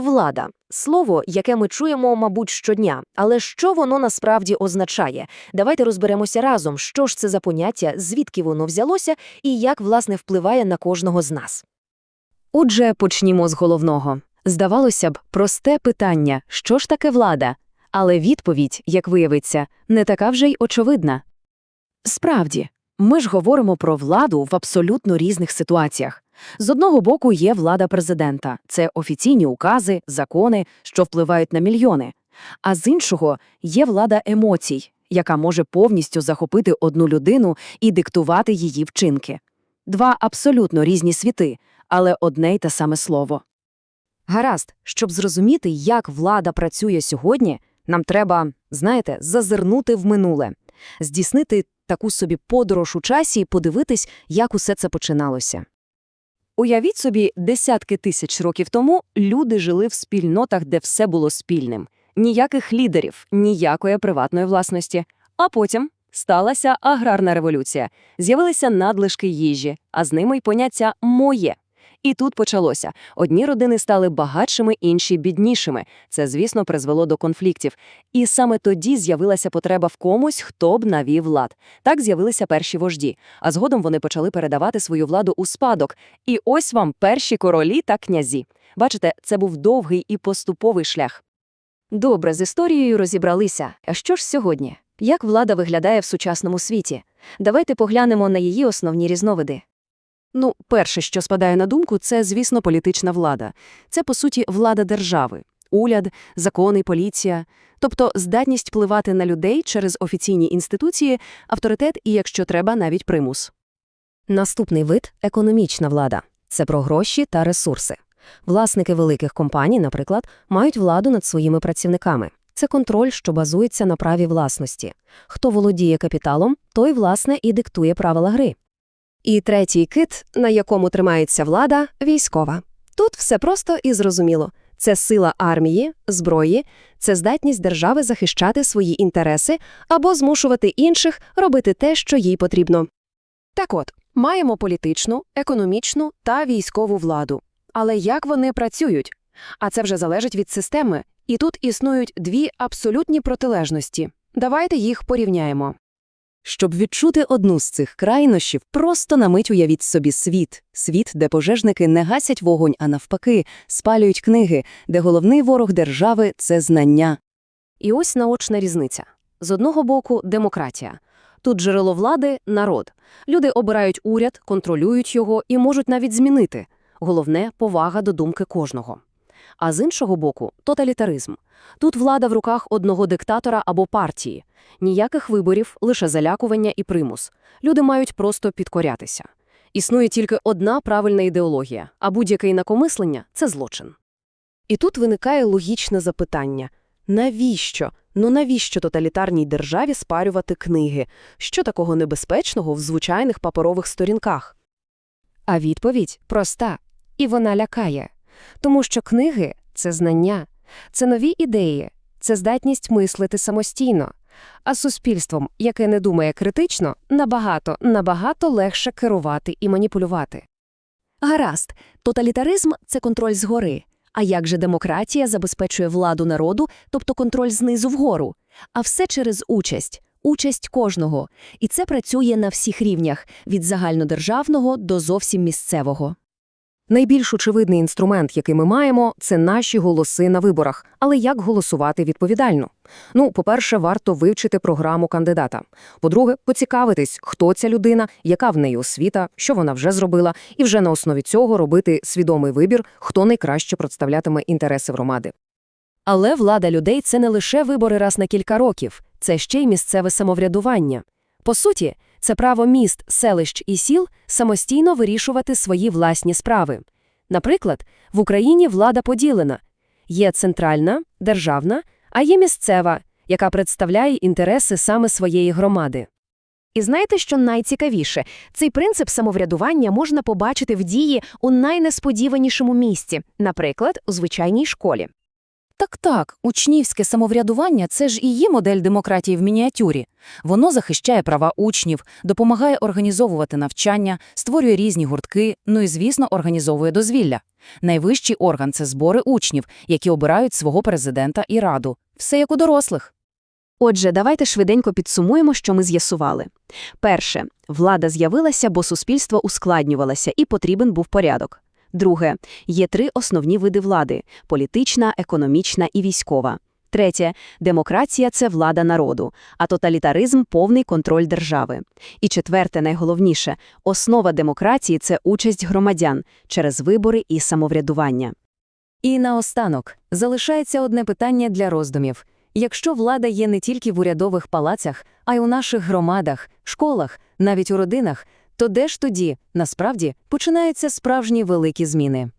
Влада слово, яке ми чуємо, мабуть, щодня. Але що воно насправді означає? Давайте розберемося разом, що ж це за поняття, звідки воно взялося і як, власне, впливає на кожного з нас. Отже, почнімо з головного. Здавалося б, просте питання, що ж таке влада? Але відповідь, як виявиться, не така вже й очевидна. Справді, ми ж говоримо про владу в абсолютно різних ситуаціях. З одного боку є влада президента – це офіційні укази, закони, що впливають на мільйони. А з іншого є влада емоцій, яка може повністю захопити одну людину і диктувати її вчинки. Два абсолютно різні світи, але одне й те саме слово. Гаразд, щоб зрозуміти, як влада працює сьогодні, нам треба, знаєте, зазирнути в минуле, здійснити таку собі подорож у часі і подивитись, як усе це починалося. Уявіть собі, десятки тисяч років тому люди жили в спільнотах, де все було спільним. Ніяких лідерів, ніякої приватної власності. А потім сталася аграрна революція. З'явилися надлишки їжі, а з ними й поняття «моє». І тут почалося. Одні родини стали багатшими, інші біднішими. Це, звісно, призвело до конфліктів. І саме тоді з'явилася потреба в комусь, хто б навів лад. Так з'явилися перші вожді, а згодом вони почали передавати свою владу у спадок. І ось вам перші королі та князі. Бачите, це був довгий і поступовий шлях. Добре, з історією розібралися. А що ж сьогодні? Як влада виглядає в сучасному світі? Давайте поглянемо на її основні різновиди. Ну, перше, що спадає на думку, це, звісно, політична влада. Це, по суті, влада держави. Уряд, закони, поліція. Тобто здатність впливати на людей через офіційні інституції, авторитет і, якщо треба, навіть примус. Наступний вид – економічна влада. Це про гроші та ресурси. Власники великих компаній, наприклад, мають владу над своїми працівниками. Це контроль, що базується на праві власності. Хто володіє капіталом, той, власне, і диктує правила гри. І третій кит, на якому тримається влада – військова. Тут все просто і зрозуміло. Це сила армії, зброї, це здатність держави захищати свої інтереси або змушувати інших робити те, що їй потрібно. Так от, маємо політичну, економічну та військову владу. Але як вони працюють? А це вже залежить від системи. І тут існують дві абсолютні протилежності. Давайте їх порівняємо. Щоб відчути одну з цих крайнощів, просто на мить уявіть собі світ. Світ, де пожежники не гасять вогонь, а навпаки, спалюють книги, де головний ворог держави – це знання. І ось наочна різниця. З одного боку – демократія. Тут джерело влади – народ. Люди обирають уряд, контролюють його і можуть навіть змінити. Головне – повага до думки кожного. А з іншого боку – тоталітаризм. Тут влада в руках одного диктатора або партії. Ніяких виборів, лише залякування і примус. Люди мають просто підкорятися. Існує тільки одна правильна ідеологія, а будь-яке інакомислення – це злочин. І тут виникає логічне запитання. Навіщо? Ну навіщо тоталітарній державі спарювати книги? Що такого небезпечного в звичайних паперових сторінках? А відповідь проста. І вона лякає. Тому що книги – це знання, це нові ідеї, це здатність мислити самостійно. А суспільством, яке не думає критично, набагато, набагато легше керувати і маніпулювати. Гаразд, тоталітаризм – це контроль згори. А як же демократія забезпечує владу народу, тобто контроль знизу вгору? А все через участь. Участь кожного. І це працює на всіх рівнях – від загальнодержавного до зовсім місцевого. Найбільш очевидний інструмент, який ми маємо, це наші голоси на виборах. Але як голосувати відповідально? Ну, по-перше, варто вивчити програму кандидата. По-друге, поцікавитись, хто ця людина, яка в неї освіта, що вона вже зробила, і вже на основі цього робити свідомий вибір, хто найкраще представлятиме інтереси громади. Але влада людей – це не лише вибори раз на кілька років, це ще й місцеве самоврядування. По суті, це право міст, селищ і сіл самостійно вирішувати свої власні справи. Наприклад, в Україні влада поділена. Є центральна, державна, а є місцева, яка представляє інтереси саме своєї громади. І знаєте, що найцікавіше? Цей принцип самоврядування можна побачити в дії у найнесподіванішому місці, наприклад, у звичайній школі. Так-так, учнівське самоврядування – це ж і є модель демократії в мініатюрі. Воно захищає права учнів, допомагає організовувати навчання, створює різні гуртки, ну і, звісно, організовує дозвілля. Найвищий орган – це збори учнів, які обирають свого президента і раду. Все як у дорослих. Отже, давайте швиденько підсумуємо, що ми з'ясували. Перше. Влада з'явилася, бо суспільство ускладнювалося і потрібен був порядок. Друге. Є три основні види влади – політична, економічна і військова. Третє. Демократія – це влада народу, а тоталітаризм – повний контроль держави. І четверте, найголовніше – основа демократії – це участь громадян через вибори і самоврядування. І наостанок залишається одне питання для роздумів. Якщо влада є не тільки в урядових палацях, а й у наших громадах, школах, навіть у родинах, то де ж тоді, насправді, починаються справжні великі зміни?